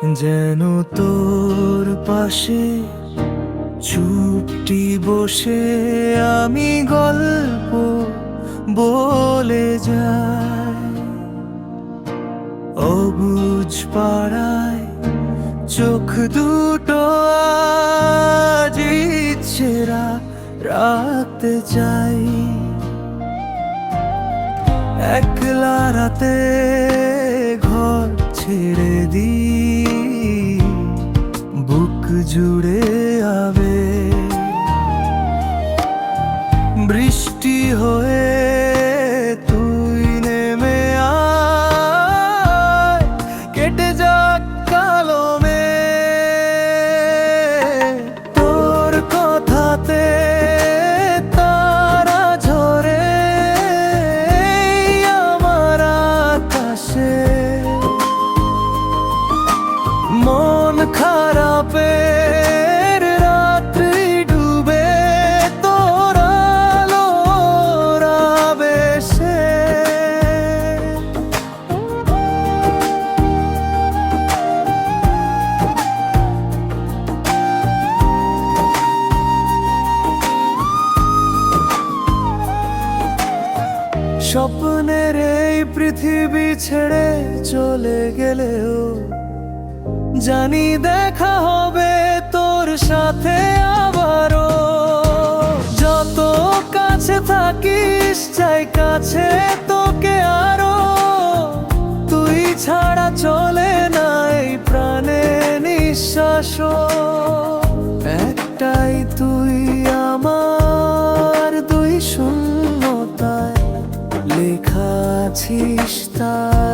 যেন তোর পাশে চুপটি বসে আমি গল্প বলে যাই। অবুজ পাড়ায় চোখ দুটো ইচ্ছেরা রাখতে চাই। একলা রাতে ঘর ছেড়ে দি বুক জুড়ে আবে। স্বপ্নের এই পৃথিবী ছেড়ে চলে গেলেও জানি দেখা হবে তোর সাথে আবারও। যত কাছে থাকিস, চাই কাছে তোকে আরও তুই ছাড়া চলে আছিস তাই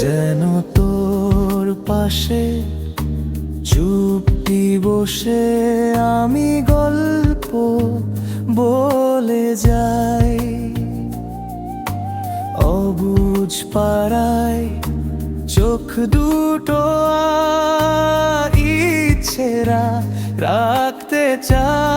যেন তোর পাশে চুপটি বসে আমি গল্প বলে যাই। অবুজ পাড়ায় চোখ দুটো ইচ্ছেরা রাখতে চাই